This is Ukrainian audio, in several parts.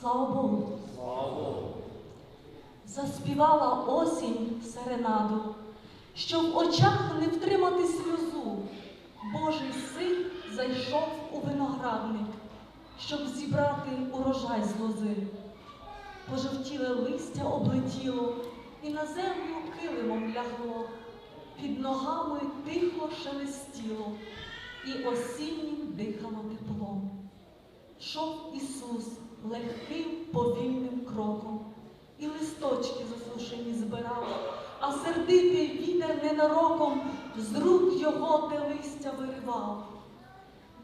Слава Богу. Слава Богу. Заспівала осінь серенаду, що в очах не втримати сльозу. Божий син зайшов у виноградник, щоб зібрати урожай з лози. Пожовтіле листя облетіло, і на землю килимом лягло, під ногами тихо шелестіло, і осіннім дихало теплом. Шов Ісус легким повільним кроком, і листочки засушені збирав, а сердитий вітер ненароком з рук його те листя виривав.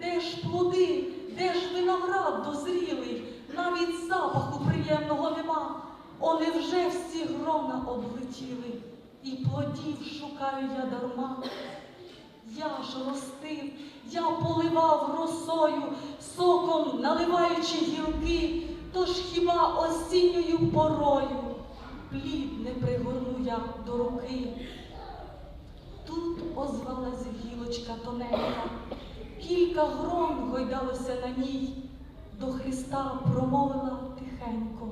Де ж плоди, де ж виноград дозрілий, навіть запаху приємного нема. О, невже всі грона облетіли, і плодів шукаю я дарма. Я ж ростив, я поливав росою, соком наливаючи гілки, тож хіба осінньою порою плід не пригорну я до руки. Тут озвалась гілочка тоненька, кілька грон гойдалося на ній, до Христа промовила тихенько,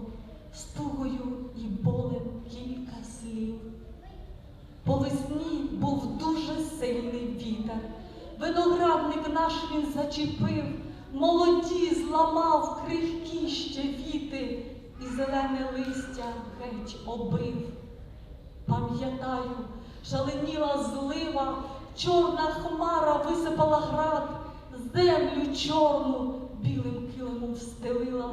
з тугою і болем кілька слів. По весні був дуже сильний вітер. Виноградник наш він зачепив, молоді зламав крихкі ще віти, і зелене листя геть обив. Пам'ятаю, шаленіла злива, чорна хмара висипала град, землю чорну білим килимом встелила,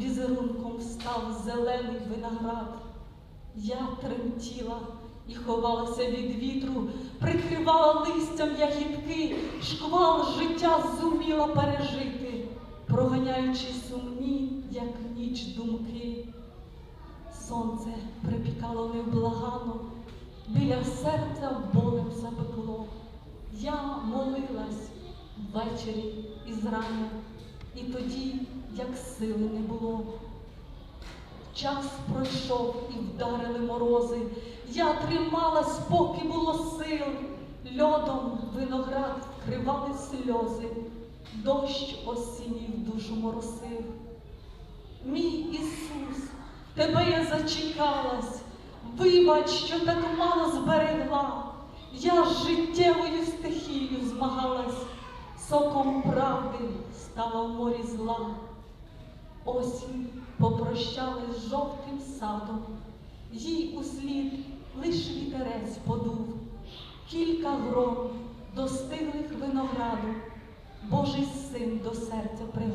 візерунком став зелений виноград. Я тремтіла і ховалася від вітру, прикривала листям ягідки, шквал життя зуміла пережити, проганяючи сумні, як ніч думки. Сонце припікало невблагано, біля серця болем запекло. Я молилась ввечері і зрання, і тоді, як сили не було. Час пройшов і вдарили морози. Я трималась, поки було сил. Льодом виноград вкривали сльози, дощ осінній душу моросив. Мій Ісус, тебе я зачекалась, вибач, що так мало зберегла. Я з життєвою стихією змагалась, соком правди стала в морі зла. Осінь попрощали з жовтим садом, їй услід лиш вітерець подув, кілька гром достиглих винограду, Божий син до серця Богу.